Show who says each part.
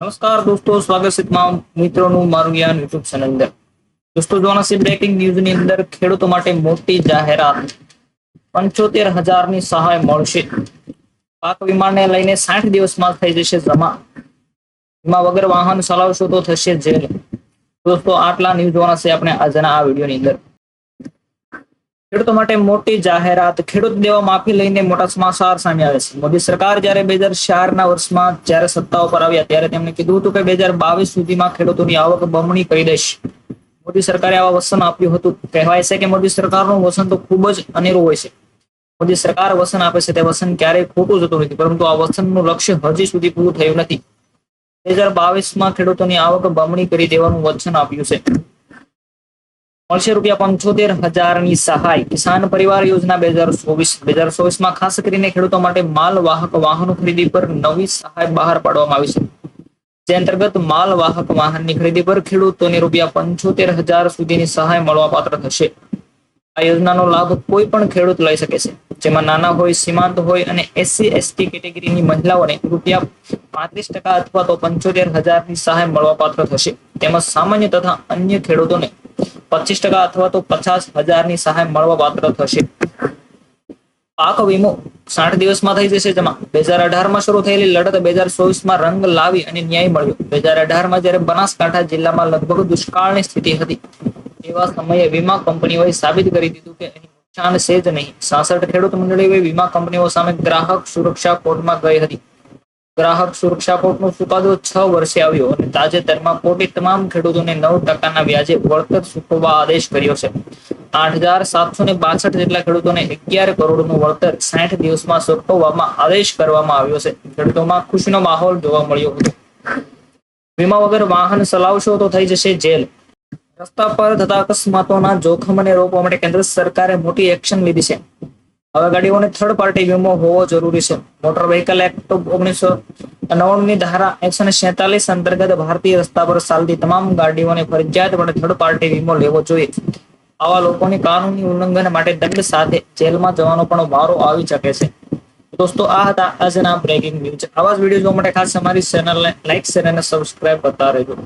Speaker 1: નમસ્કાર દોસ્તો, સ્વાગત છે તમામ મિત્રોનું મારું જ્ઞાન યુટ્યુબ ચેનલ અંદર. દોસ્તો જોવાના છે બ્રેકિંગ ન્યૂઝની અંદર ખેડૂતો માટે મોટી જાહેરાત પંચોતેર હજારની સહાય મળશે. પાક વીમાને લઈને સાઠ દિવસમાં થઈ જશે જમા. વીમા વગર વાહન ચલાવશો તો થશે જેલ. દોસ્તો, આટલા ન્યૂઝ જોવાના છે આપણે આજના આ વિડીયોની અંદર. ખેડૂતો માટે મોટી જાહેરાત, ખેડૂત દેવા માફી લઈને મોટા સમાચાર સામે આવે છે. મોદી સરકાર જ્યારે બે હજાર ચારના વર્ષમાં જ્યારે સત્તા ઉપર આવ્યા ત્યારે તેમણે કીધું હતું કે બે હજાર બાવીસ સુધીમાં ખેડૂતોની આવક બમણી કરી દેશે મોદી સરકારે આવા વસન આપ્યું હતું. કહેવાય છે કે મોદી સરકારનું વસન તો ખૂબ જ અનેરું હોય છે. મોદી સરકાર વસન આપે છે તે વસન ક્યારેય ખોટું જતું નથી, પરંતુ આ વસનનું લક્ષ્ય હજી સુધી પૂરું થયું નથી. બે હજાર બાવીસમાં ખેડૂતોની આવક બમણી કરી દેવાનું વચન આપ્યું છે. મળશે રૂપિયા પંચોતેર હજારની સહાય કિસાન પરિવાર યોજના બે હજાર ચોવીસ, બે હજાર ચોવીસમાં ખાસ કરીને ખેડૂતો માટે માલ વાહક વાહનો ખરીદી પર નવી સહાય બહાર પાડવામાં આવી છે. જે અંતર્ગત માલ વાહક વાહનની ખરીદી પર ખેડૂતોને રૂપિયા પંચોતેર હજાર સુધીની સહાય મળવાપાત્ર થશે. આ યોજનાનો લાભ કોઈ પણ ખેડૂત લઈ શકે છે. જેમાં નાના હોય, સીમાંત હોય અને એસસી, એસટી કેટેગરીની મહિલાઓને રૂપિયા પાંત્રીસ ટકા અથવા તો પંચોતેર હજારની સહાય મળવાપાત્ર થશે. તેમજ સામાન્ય તથા અન્ય ખેડૂતોને પચીસ ટકા અથવા તો પચાસ હજારની સહાય મળવા પાત્ર થશે. પાક વીમો સાઠ દિવસમાં થઈ જશે જેમાં. બે હજાર અઢારમાં શરૂ થયેલી લડત બે હજાર ચોવીસમાં રંગ લાવી અને ન્યાય મળ્યો. બે હજાર અઢારમાં જ્યારે બનાસકાંઠા જિલ્લામાં લગભગ દુષ્કાળની સ્થિતિ હતી, એવા સમયે વીમા કંપનીઓએ સાબિત કરી દીધું કે અહીં નુકસાન છે જ નહીં. સાસઠ ખેડૂત મંડળીઓએ વીમા કંપનીઓ સામે ગ્રાહક સુરક્ષા કોર્ટમાં ગઈ હતી. ગ્રાહક સુરક્ષા કોર્ટનો ચુકાદો છ વર્ષે આવ્યો અને તાજેતરમાં કોર્ટે તમામ ખેડૂતોને નવ ટકાના વ્યાજે વળતર ચૂકવવા આદેશ કર્યો છે. આઠ હજાર સાતસો ને બાસઠ જેટલા ખેડૂતોને અગિયાર કરોડનું વળતર સાઠ દિવસમાં ચૂકવવામાં આદેશ કરવામાં આવ્યો છે. ખેડૂતોમાં ખુશીનો માહોલ જોવા મળ્યો હતો. વીમા વગર વાહન ચલાવશો તો થઈ જશે જેલ. રસ્તા પર થતા અકસ્માતોના જોખમને રોકવા માટે કેન્દ્ર સરકારે મોટી એક્શન લીધી છે. હવે ગાડીઓને થર્ડ પાર્ટી વીમો હોવો જરૂરી છે. મોટર વ્હીકલ એક્ટ ઓગણીસો નવ્વાણું ધારા એકસો ને સેતાલીસ અંતર્ગત ભારતીય રસ્તા પર ચાલતી તમામ ગાડીઓને ફરજિયાતપણે થર્ડ પાર્ટી વીમો લેવો જોઈએ. આવા લોકોની કાનૂની ઉલ્લંઘન માટે દંડ સાથે જેલમાં જવાનો પણ વારો આવી શકે છે. દોસ્તો, આ હતા આજના બ્રેકિંગ ન્યૂઝ આવા જ વીડિયો જોવા માટે ખાસ અમારી ચેનલને લાઈક શેર અને સબસ્ક્રાઇબ કરતા રહેજો.